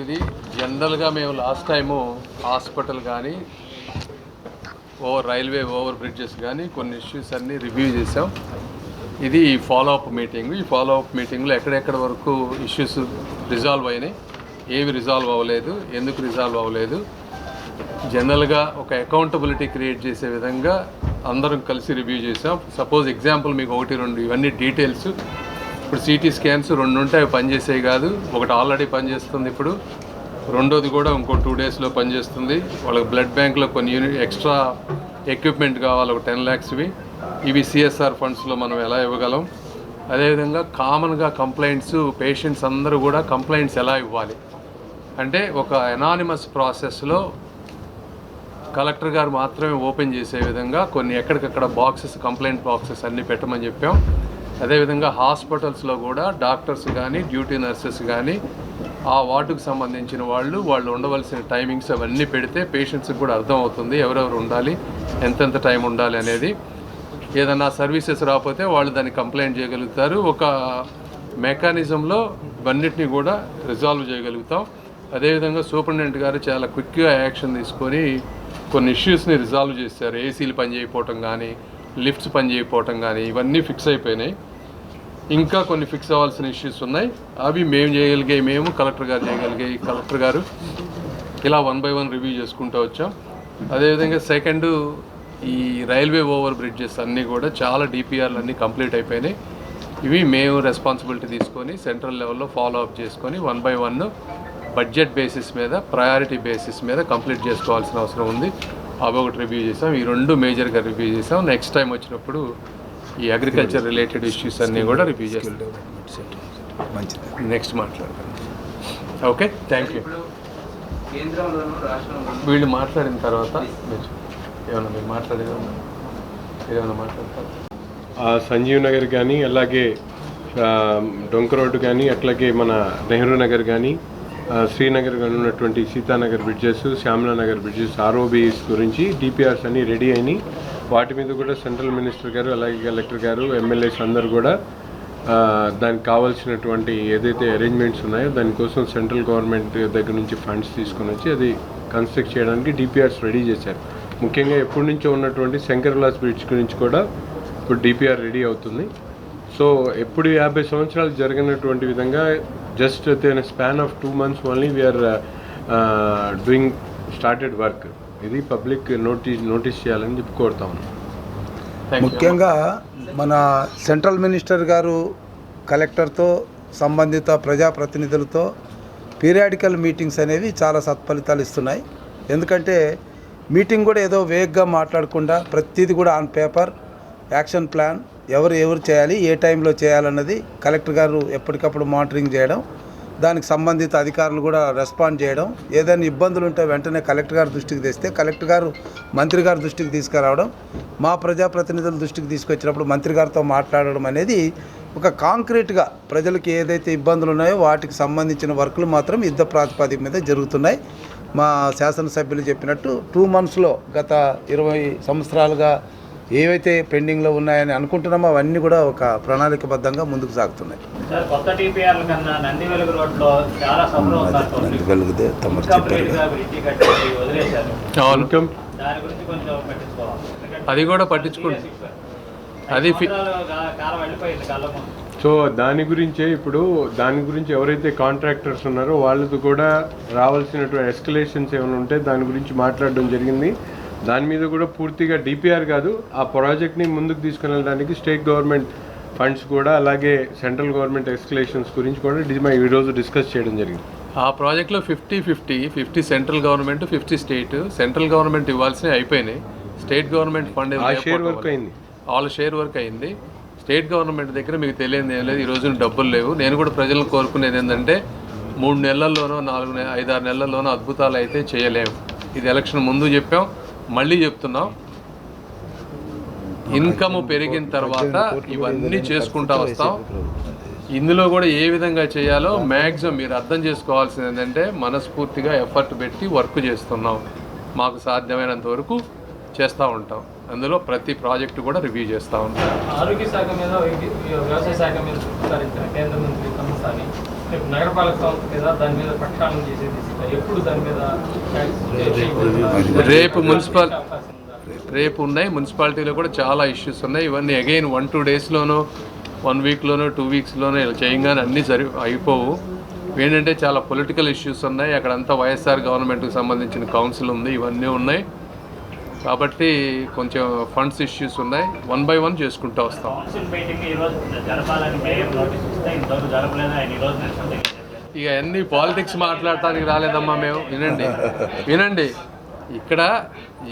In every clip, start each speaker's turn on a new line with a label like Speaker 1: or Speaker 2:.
Speaker 1: ఇది జనరల్గా మేము లాస్ట్ టైము హాస్పిటల్ కానీ ఓవర్ రైల్వే ఓవర్ బ్రిడ్జెస్ కానీ కొన్ని ఇష్యూస్ అన్నీ రివ్యూ చేసాం ఇది ఫాలో అప్ మీటింగ్ ఈ ఫాలో అప్ మీటింగ్లో ఎక్కడెక్కడ వరకు ఇష్యూస్ రిజాల్వ్ అయినాయి ఏవి రిజాల్వ్ అవ్వలేదు ఎందుకు రిజాల్వ్ అవ్వలేదు. జనరల్గా ఒక అకౌంటబిలిటీ క్రియేట్ చేసే విధంగా అందరం కలిసి రివ్యూ చేసాం సపోజ్ ఎగ్జాంపుల్ మీకు ఒకటి రెండు ఇవన్నీ డీటెయిల్స్ ఇప్పుడు సిటీ స్కాన్స్ రెండు ఉంటాయి పనిచేసేవి కాదు. ఒకటి ఆల్రెడీ పనిచేస్తుంది ఇప్పుడు. రెండోది కూడా ఇంకో టూ డేస్లో పనిచేస్తుంది. వాళ్ళకి బ్లడ్ బ్యాంక్లో కొన్ని యూనిట్ ఎక్స్ట్రా ఎక్విప్మెంట్ కావాలి ఒక టెన్ ల్యాక్స్వి ఇవి సిఎస్ఆర్ ఫండ్స్లో మనం ఎలా ఇవ్వగలం? అదేవిధంగా కామన్గా కంప్లైంట్స్ పేషెంట్స్ అందరూ కూడా కంప్లైంట్స్ ఎలా ఇవ్వాలి? అంటే ఒక ఎనానిమస్ ప్రాసెస్లో కలెక్టర్ గారు మాత్రమే ఓపెన్ చేసే విధంగా కొన్ని ఎక్కడికక్కడ బాక్సెస్ కంప్లైంట్ బాక్సెస్ అన్నీ పెట్టమని చెప్పాం. అదేవిధంగా హాస్పిటల్స్లో కూడా డాక్టర్స్ కానీ డ్యూటీ నర్సెస్ కానీ ఆ వార్డుకు సంబంధించిన వాళ్ళు వాళ్ళు ఉండవలసిన టైమింగ్స్ అవన్నీ పెడితే పేషెంట్స్కి కూడా అర్థం అవుతుంది ఎవరెవరు ఉండాలి ఎంతెంత టైం ఉండాలి అనేది. ఏదన్నా సర్వీసెస్ రాకపోతే వాళ్ళు దాన్ని కంప్లైంట్ చేయగలుగుతారు. ఒక మెకానిజంలో ఇవన్నిటిని కూడా రిజాల్వ్ చేయగలుగుతాం. అదేవిధంగా సూపరింటెండెంట్ గారు చాలా క్విక్గా యాక్షన్ తీసుకొని కొన్ని ఇష్యూస్ని రిజాల్వ్ చేశారు. ఏసీలు పనిచేయకపోవటం కానీ లిఫ్ట్స్ పనిచేయకపోవటం కానీ ఇవన్నీ ఫిక్స్ అయిపోయినాయి. ఇంకా కొన్ని ఫిక్స్ అవ్వాల్సిన ఇష్యూస్ ఉన్నాయి. అవి మేము చేయగలిగే మేము కలెక్టర్ గారు చేయగలిగే కలెక్టర్ గారు ఇలా వన్ బై వన్ రివ్యూ చేసుకుంటూ వచ్చాం. అదేవిధంగా సెకండ్ ఈ రైల్వే ఓవర్ బ్రిడ్జెస్ అన్నీ కూడా చాలా డిపిఆర్లు అన్నీ కంప్లీట్ అయిపోయినాయి. ఇవి మేము రెస్పాన్సిబిలిటీ తీసుకొని సెంట్రల్ లెవెల్లో ఫాలో అప్ చేసుకొని one by one budget basis మీద ప్రయారిటీ బేసిస్ మీద కంప్లీట్ చేసుకోవాల్సిన అవసరం ఉంది. అవి ఒకటి రివ్యూ చేసాం ఈ రెండు మేజర్గా రివ్యూ చేసాం నెక్స్ట్ టైం వచ్చినప్పుడు ఈ అగ్రికల్చర్ రిలేటెడ్ ఇష్యూస్ అన్నీ కూడా రివ్యూ చేస్తాం.
Speaker 2: మంచిది.
Speaker 1: నెక్స్ట్ మాట్లాడతాం. ఓకే థ్యాంక్ యూ వీళ్ళు మాట్లాడిన తర్వాత మీరు ఏమన్నా మీరు మాట్లాడేది? ఏమైనా మాట్లాడతారు?
Speaker 3: ఆ సంజీవ్ నగర్ కానీ అలాగే డొంక రోడ్డు కానీ అట్లాగే మన నెహ్రూ నగర్ కానీ శ్రీనగర్ కానీ ఉన్నటువంటి Seethanagar bridges Shyamala Nagar bridges ROBs గురించి డిపిఆర్స్ అన్ని రెడీ అయినాయి. వాటి మీద కూడా సెంట్రల్ మినిస్టర్ గారు అలాగే కలెక్టర్ గారు ఎమ్మెల్యేస్ అందరూ కూడా దానికి కావాల్సినటువంటి ఏదైతే అరేంజ్మెంట్స్ ఉన్నాయో దానికోసం సెంట్రల్ గవర్నమెంట్ దగ్గర నుంచి ఫండ్స్ తీసుకొని వచ్చి అది కన్స్ట్రక్ట్ చేయడానికి డిపిఆర్స్ రెడీ చేశారు. ముఖ్యంగా ఎప్పటి నుంచో ఉన్నటువంటి శంకర్లాస్ బ్రిడ్జ్ గురించి కూడా ఇప్పుడు డిపిఆర్ రెడీ అవుతుంది. సో ఎప్పుడు యాభై సంవత్సరాలు జరిగినటువంటి విధంగా just span of two months only we are doing started work ఇది పబ్లిక్ నోటీస్ నోటీస్ చేయాలని చెప్పి కోరుతా
Speaker 2: ముఖ్యంగా మన సెంట్రల్ మినిస్టర్ గారు కలెక్టర్తో సంబంధిత ప్రజాప్రతినిధులతో పీరియాడికల్ మీటింగ్స్ అనేవి చాలా సత్ఫలితాలు ఇస్తున్నాయి. ఎందుకంటే మీటింగ్ కూడా ఏదో వేగ్గా మాట్లాడకుండా ప్రతిదీ కూడా ఆన్ పేపర్ యాక్షన్ ప్లాన్ ఎవరు ఎవరు చేయాలి ఏ టైంలో చేయాలన్నది కలెక్టర్ గారు ఎప్పటికప్పుడు మానిటరింగ్ చేయడం దానికి సంబంధిత అధికారులు కూడా రెస్పాండ్ చేయడం. ఏదైనా ఇబ్బందులు ఉంటే వెంటనే కలెక్టర్ గారి దృష్టికి తెస్తే కలెక్టర్ గారు మంత్రి గారి దృష్టికి తీసుకురావడం మా ప్రజాప్రతినిధుల దృష్టికి తీసుకొచ్చినప్పుడు మంత్రి గారితో మాట్లాడడం అనేది ఒక కాంక్రీట్గా ప్రజలకు ఏదైతే ఇబ్బందులు ఉన్నాయో వాటికి సంబంధించిన వర్కులు మాత్రం యుద్ధ ప్రాతిపదిక మీద జరుగుతున్నాయి. మా శాసనసభ్యులు చెప్పినట్టు టూ మంత్స్లో గత ఇరవై సంవత్సరాలుగా ఏవైతే పెండింగ్లో ఉన్నాయని అనుకుంటున్నామో అవన్నీ కూడా ఒక ప్రణాళికబద్ధంగా ముందుకు సాగుతున్నాయి.
Speaker 4: నంది.
Speaker 2: వెలుగుదే తమరు
Speaker 1: అది కూడా పట్టించుకుంటు అది
Speaker 3: సో దాని గురించే ఇప్పుడు దాని గురించి ఎవరైతే కాంట్రాక్టర్స్ ఉన్నారో వాళ్ళతో కూడా రావాల్సినటువంటి ఎస్కలేషన్స్ ఏమైనా ఉంటే దాని గురించి మాట్లాడడం జరిగింది. దాని మీద కూడా పూర్తిగా డిపిఆర్ కాదు ఆ ప్రాజెక్ట్ని ముందుకు తీసుకుని వెళ్ళడానికి స్టేట్ గవర్నమెంట్ ఫండ్స్ కూడా అలాగే సెంట్రల్ గవర్నమెంట్ ఎస్కలేషన్స్ గురించి కూడా డి- మనం ఈరోజు డిస్కస్ చేయడం జరిగింది.
Speaker 1: ఆ ప్రాజెక్ట్లో fifty fifty fifty central government fifty state central government ఇవ్వాల్సినవి అయిపోయినాయి. State government fund
Speaker 3: share work అయింది.
Speaker 1: వాళ్ళ షేర్ వర్క్ అయింది. స్టేట్ గవర్నమెంట్ దగ్గర మీకు తెలియదు ఏం లేదు ఈ రోజున డబ్బులు లేవు. నేను కూడా ప్రజలను కోరుకునేది ఏంటంటే మూడు నెలల్లోనో నాలుగు ఐదారు నెలల్లోనో అద్భుతాలు అయితే చేయలేము ఇది ఎలక్షన్ ముందు చెప్పాం. మళ్ళీ చెప్తున్నాం. ఇన్కమ్ పెరిగిన తర్వాత ఇవన్నీ చేసుకుంటా వస్తాం. ఇందులో కూడా ఏ విధంగా చేయాలో మ్యాక్సిమం మీరు అర్థం చేసుకోవాల్సింది ఏంటంటే మనస్ఫూర్తిగా ఎఫర్ట్ పెట్టి వర్క్ చేస్తున్నాం. మాకు సాధ్యమైనంత వరకు చేస్తూ ఉంటాం. అందులో ప్రతి ప్రాజెక్టు కూడా రివ్యూ చేస్తూ ఉంటాం.
Speaker 4: ఆరోగ్య శాఖ మీద వ్యవసాయ శాఖ మీద కేంద్ర మంత్రి
Speaker 5: నగరపాలక సంస్థ మీద దాని మీద ప్రక్షాళన చేసేది ఇస్తారు. ఎప్పుడు దాని మీద చేయబోతున్నారు?
Speaker 1: రేపు మున్సిపల్? రేపు ఉన్నాయి మున్సిపాలిటీలో కూడా చాలా ఇష్యూస్ ఉన్నాయి ఇవన్నీ అగైన్ వన్ టూ డేస్లోనో వన్ వీక్లోనో టూ వీక్స్లోనో ఇలా చేయగానే అన్నీ సరి అయిపోవు ఏంటంటే చాలా పొలిటికల్ ఇష్యూస్ ఉన్నాయి అక్కడంతా వైఎస్ఆర్ గవర్నమెంట్కి సంబంధించిన కౌన్సిల్ ఉంది ఇవన్నీ ఉన్నాయి కాబట్టి కొంచెం ఫండ్స్ ఇష్యూస్ ఉన్నాయి. వన్ బై వన్ చేసుకుంటూ వస్తాం. ఇక అన్ని పాలిటిక్స్ మాట్లాడటానికి రాలేదమ్మా మేము. వినండి. వినండి. ఇక్కడ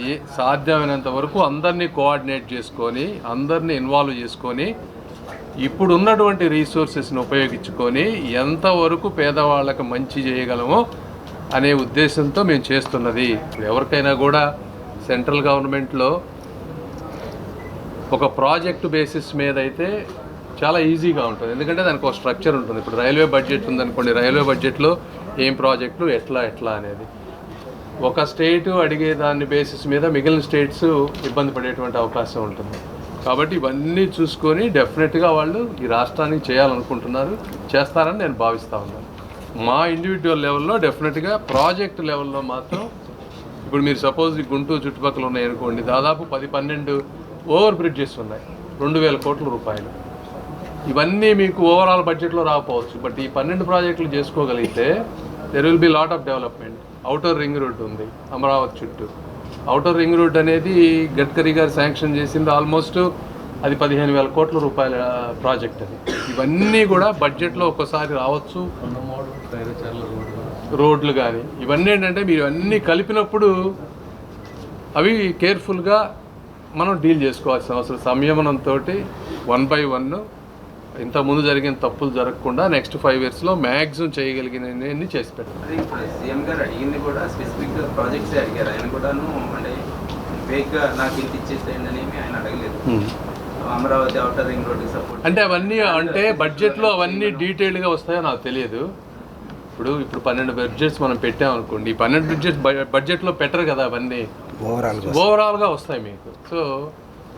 Speaker 1: ఏ సాధ్యమైనంత వరకు అందరినీ కోఆర్డినేట్ చేసుకొని అందరినీ ఇన్వాల్వ్ చేసుకొని ఇప్పుడు ఉన్నటువంటి రీసోర్సెస్ని ఉపయోగించుకొని ఎంతవరకు పేదవాళ్ళకి మంచి చేయగలమో అనే ఉద్దేశంతో మేము చేస్తున్నది. ఎవరికైనా కూడా సెంట్రల్ గవర్నమెంట్లో ఒక ప్రాజెక్టు బేసిస్ మీద అయితే చాలా ఈజీగా ఉంటుంది. ఎందుకంటే దానికి ఒక స్ట్రక్చర్ ఉంటుంది. ఇప్పుడు రైల్వే బడ్జెట్ ఉందనుకోండి రైల్వే బడ్జెట్లో ఏం ప్రాజెక్టులు ఎట్లా ఎట్లా అనేది. ఒక స్టేట్ అడిగే దాని బేసిస్ మీద మిగిలిన స్టేట్స్ ఇబ్బంది పడేటువంటి అవకాశం ఉంటుంది. కాబట్టి ఇవన్నీ చూసుకొని డెఫినెట్గా వాళ్ళు ఈ రాష్ట్రానికి చేయాలనుకుంటున్నారు. చేస్తారని నేను భావిస్తా ఉన్నాను. మా ఇండివిజువల్ లెవెల్లో డెఫినెట్గా ప్రాజెక్ట్ లెవెల్లో మాత్రం ఇప్పుడు మీరు సపోజ్ గుంటూరు చుట్టుపక్కల ఉన్నాయి అనుకోండి దాదాపు పది పన్నెండు ఓవర్ బ్రిడ్జెస్ ఉన్నాయి. రెండు వేల కోట్ల రూపాయలు. ఇవన్నీ మీకు ఓవరాల్ బడ్జెట్లో రాకపోవచ్చు. బట్ ఈ పన్నెండు ప్రాజెక్టులు చేసుకోగలిగితే there will be lot of development outer ring road ఉంది అమరావతి చుట్టూ. అవుటర్ రింగ్ రోడ్ అనేది గడ్కరీ గారు శాంక్షన్ చేసింది ఆల్మోస్ట్ అది పదిహేను వేల కోట్ల రూపాయల ప్రాజెక్ట్ అది. ఇవన్నీ కూడా బడ్జెట్లో ఒక్కసారి రావచ్చు. రోడ్లు కానీ ఇవన్నీ ఏంటంటే మీరు అన్నీ కలిపినప్పుడు అవి కేర్ఫుల్గా మనం డీల్ చేసుకోవాల్సిన అవసరం. సంయమనంతో వన్ బై వన్ ఇంతకుముందు జరిగిన తప్పులు జరగకుండా నెక్స్ట్ ఫైవ్ ఇయర్స్లో మ్యాక్సిమం చేయగలిగినవన్నీ చేసి పెట్టాలి
Speaker 6: ఇప్పుడు సీఎం గారు అడిగింది కూడా స్పెసిఫిక్ ప్రాజెక్ట్స్ అడిగారు. ఆయన కూడాను అంటే ఫేక్గా నాకు ఇంత ఇచ్చేసేయండి ఆయన అడగలేదు. Amaravati outer ring road support
Speaker 1: అంటే అవన్నీ అంటే బడ్జెట్లో అవన్నీ డీటెయిల్డ్గా వస్తాయో నాకు తెలియదు. ఇప్పుడు ఇప్పుడు పన్నెండు బడ్జెట్స్ మనం పెట్టామనుకోండి ఈ పన్నెండు బడ్జెట్ బడ్జెట్లో పెట్టరు కదా అవన్నీ.
Speaker 2: ఓవరాల్గా
Speaker 1: ఓవరాల్గా వస్తాయి. మీకు. సో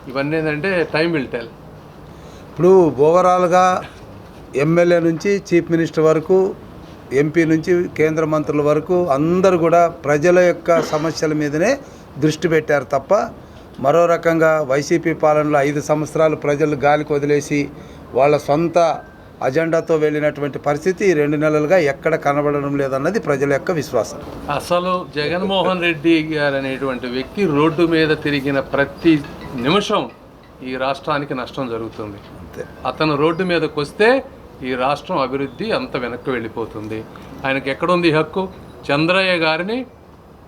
Speaker 1: ఇవన్నీ ఏంటంటే టైం విల్ టెల్
Speaker 2: ఇప్పుడు ఓవరాల్గా ఎమ్మెల్యే నుంచి చీఫ్ మినిస్టర్ వరకు ఎంపీ నుంచి కేంద్ర మంత్రుల వరకు అందరూ కూడా ప్రజల యొక్క సమస్యల మీదనే దృష్టి పెట్టారు తప్ప మరో రకంగా వైసీపీ పాలనలో ఐదు సంవత్సరాలు ప్రజలు గాలికి వదిలేసి వాళ్ళ సొంత అజెండాతో వెళ్ళినటువంటి పరిస్థితి ఈ రెండు నెలలుగా ఎక్కడ కనబడడం లేదన్నది ప్రజల యొక్క విశ్వాసం.
Speaker 1: అసలు జగన్మోహన్ రెడ్డి గారు అనేటువంటి వ్యక్తి రోడ్డు మీద తిరిగిన ప్రతి నిమిషం ఈ రాష్ట్రానికి నష్టం జరుగుతుంది.
Speaker 2: అంతే.
Speaker 1: అతను రోడ్డు మీదకి వస్తే ఈ రాష్ట్రం అభివృద్ధి అంత వెనక్కి వెళ్ళిపోతుంది. ఆయనకి ఎక్కడుంది హక్కు? చంద్రయ్య గారిని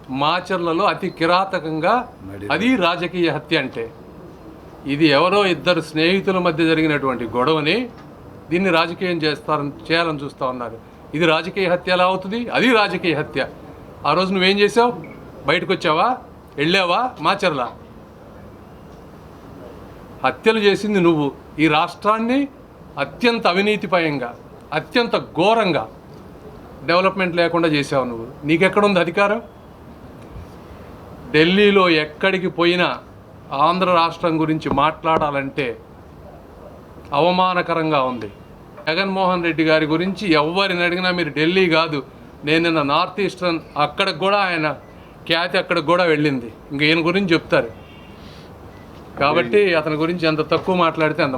Speaker 1: మాచర్లలో అతి కిరాతకంగా అది రాజకీయ హత్య అంటే. ఇది ఎవరో ఇద్దరు స్నేహితుల మధ్య జరిగినటువంటి గొడవని దీన్ని రాజకీయం చేస్తారని చేయాలని చూస్తూ ఉన్నారు. ఇది రాజకీయ హత్య ఎలా అవుతుంది? అది రాజకీయ హత్య. ఆ రోజు నువ్వేం చేసావు? బయటకు వచ్చావా? వెళ్ళావా? మాచర్లా. హత్యలు చేసింది నువ్వు. ఈ రాష్ట్రాన్ని అత్యంత అవినీతిపయంగా అత్యంత ఘోరంగా డెవలప్మెంట్ లేకుండా చేసావు నువ్వు. నీకెక్కడుంది అధికారం? ఢిల్లీలో ఎక్కడికి పోయినా ఆంధ్ర రాష్ట్రం గురించి మాట్లాడాలంటే అవమానకరంగా ఉంది. జగన్మోహన్ రెడ్డి గారి గురించి ఎవరిని అడిగినా మీరు ఢిల్లీ కాదు. నేను నిన్న నార్త్ ఈస్టర్న్ అక్కడికి కూడా ఆయన ఖ్యాతి అక్కడికి కూడా వెళ్ళింది. ఇంక ఈయన గురించి చెప్తారు. కాబట్టి అతని గురించి ఎంత తక్కువ మాట్లాడితే అంత